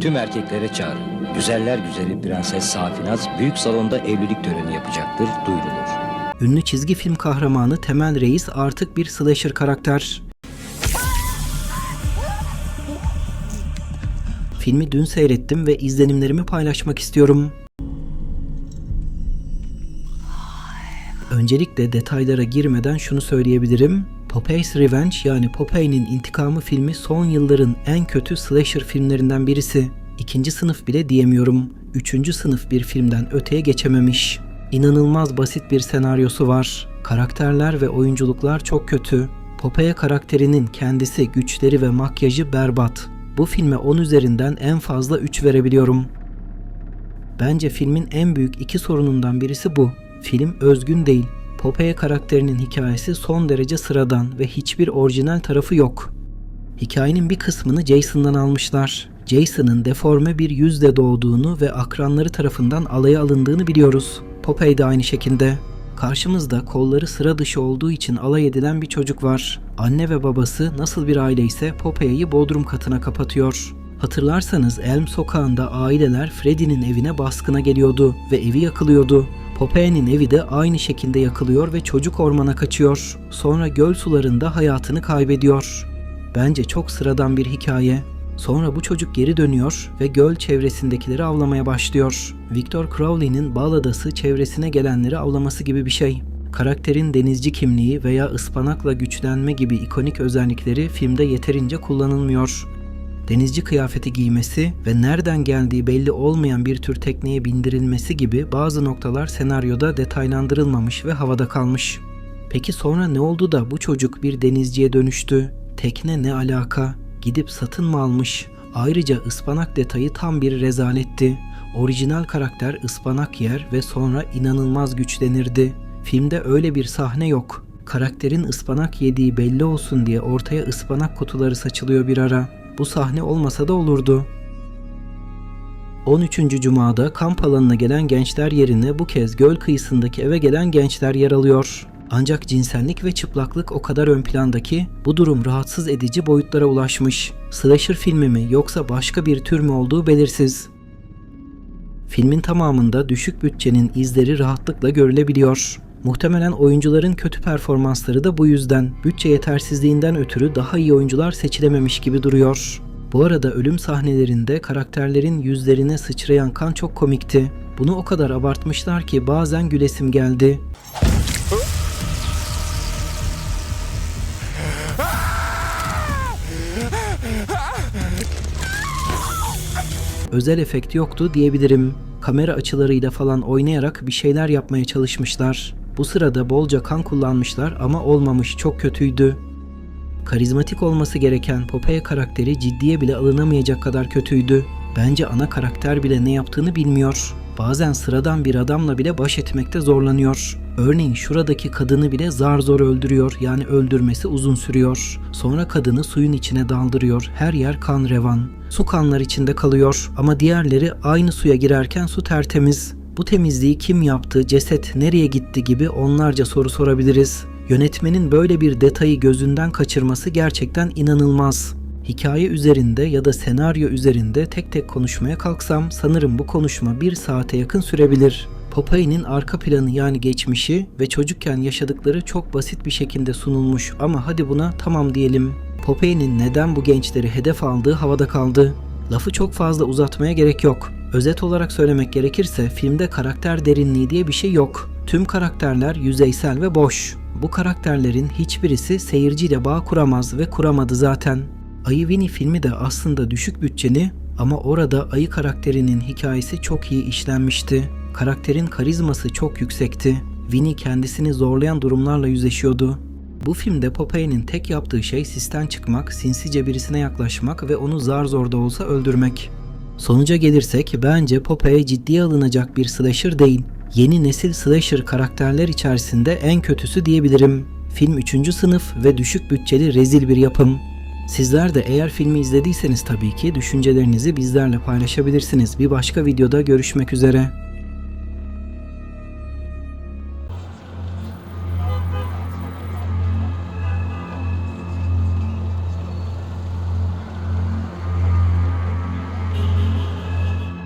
Tüm erkeklere çağırın. Güzeller güzeli Prenses Safinaz büyük salonda evlilik töreni yapacaktır, duyurulur. Ünlü çizgi film kahramanı Temel Reis artık bir slasher karakter. Filmi dün seyrettim ve izlenimlerimi paylaşmak istiyorum. Öncelikle detaylara girmeden şunu söyleyebilirim. Popeyes Revenge yani Popey'nin intikamı filmi son yılların en kötü slasher filmlerinden birisi. İkinci sınıf bile diyemiyorum. Üçüncü sınıf bir filmden öteye geçememiş. İnanılmaz basit bir senaryosu var. Karakterler ve oyunculuklar çok kötü. Popeye karakterinin kendisi, güçleri ve makyajı berbat. Bu filme 10 üzerinden en fazla 3 verebiliyorum. Bence filmin en büyük iki sorunundan birisi bu. Film özgün değil. Popeye karakterinin hikayesi son derece sıradan ve hiçbir orijinal tarafı yok. Hikayenin bir kısmını Jason'dan almışlar. Jason'ın deforme bir yüzle doğduğunu ve akranları tarafından alaya alındığını biliyoruz. Popeye de aynı şekilde. Karşımızda kolları sıra dışı olduğu için alay edilen bir çocuk var. Anne ve babası nasıl bir aile ise Popeye'yi bodrum katına kapatıyor. Hatırlarsanız Elm sokağında aileler Freddy'nin evine baskına geliyordu ve evi yakılıyordu. Popeye'nin evi de aynı şekilde yakılıyor ve çocuk ormana kaçıyor. Sonra göl sularında hayatını kaybediyor. Bence çok sıradan bir hikaye. Sonra bu çocuk geri dönüyor ve göl çevresindekileri avlamaya başlıyor. Victor Crowley'nin Bal Adası çevresine gelenleri avlaması gibi bir şey. Karakterin denizci kimliği veya ıspanakla güçlenme gibi ikonik özellikleri filmde yeterince kullanılmıyor. Denizci kıyafeti giymesi ve nereden geldiği belli olmayan bir tür tekneye bindirilmesi gibi bazı noktalar senaryoda detaylandırılmamış ve havada kalmış. Peki sonra ne oldu da bu çocuk bir denizciye dönüştü? Tekne ne alaka? Gidip satın mı almış? Ayrıca ıspanak detayı tam bir rezaletti. Orijinal karakter ıspanak yer ve sonra inanılmaz güçlenirdi. Filmde öyle bir sahne yok. Karakterin ıspanak yediği belli olsun diye ortaya ıspanak kutuları saçılıyor bir ara. Bu sahne olmasa da olurdu. 13. Cuma'da kamp alanına gelen gençler yerine bu kez göl kıyısındaki eve gelen gençler yer alıyor. Ancak cinsellik ve çıplaklık o kadar ön plandaki bu durum rahatsız edici boyutlara ulaşmış. Slasher filmi mi yoksa başka bir tür mü olduğu belirsiz. Filmin tamamında düşük bütçenin izleri rahatlıkla görülebiliyor. Muhtemelen oyuncuların kötü performansları da bu yüzden bütçe yetersizliğinden ötürü daha iyi oyuncular seçilememiş gibi duruyor. Bu arada ölüm sahnelerinde karakterlerin yüzlerine sıçrayan kan çok komikti. Bunu o kadar abartmışlar ki bazen gülesim geldi. özel efekt yoktu diyebilirim. Kamera açılarıyla falan oynayarak bir şeyler yapmaya çalışmışlar. Bu sırada bolca kan kullanmışlar ama olmamış çok kötüydü. Karizmatik olması gereken Popeye karakteri ciddiye bile alınamayacak kadar kötüydü. Bence ana karakter bile ne yaptığını bilmiyor. Bazen sıradan bir adamla bile baş etmekte zorlanıyor. Örneğin şuradaki kadını bile zar zor öldürüyor yani öldürmesi uzun sürüyor. Sonra kadını suyun içine daldırıyor. Her yer kan revan. Su kanlar içinde kalıyor ama diğerleri aynı suya girerken su tertemiz. Bu temizliği kim yaptı, ceset nereye gitti gibi onlarca soru sorabiliriz. Yönetmenin böyle bir detayı gözünden kaçırması gerçekten inanılmaz. Hikaye üzerinde ya da senaryo üzerinde tek tek konuşmaya kalksam sanırım bu konuşma bir saate yakın sürebilir. Popeye'nin arka planı yani geçmişi ve çocukken yaşadıkları çok basit bir şekilde sunulmuş ama hadi buna tamam diyelim. Popeye'nin neden bu gençleri hedef aldığı havada kaldı. Lafı çok fazla uzatmaya gerek yok. Özet olarak söylemek gerekirse filmde karakter derinliği diye bir şey yok. Tüm karakterler yüzeysel ve boş. Bu karakterlerin hiçbirisi seyirciyle bağ kuramaz ve kuramadı zaten. Ayı Winnie filmi de aslında düşük bütçeli ama orada ayı karakterinin hikayesi çok iyi işlenmişti. Karakterin karizması çok yüksekti. Winnie kendisini zorlayan durumlarla yüzleşiyordu. Bu filmde Popeye'nin tek yaptığı şey sisten çıkmak, sinsice birisine yaklaşmak ve onu zar zor da olsa öldürmek. Sonuca gelirsek bence Popeye ciddiye alınacak bir slasher değil. Yeni nesil slasher karakterler içerisinde en kötüsü diyebilirim. Film 3. sınıf ve düşük bütçeli rezil bir yapım. Sizler de eğer filmi izlediyseniz tabii ki düşüncelerinizi bizlerle paylaşabilirsiniz. Bir başka videoda görüşmek üzere.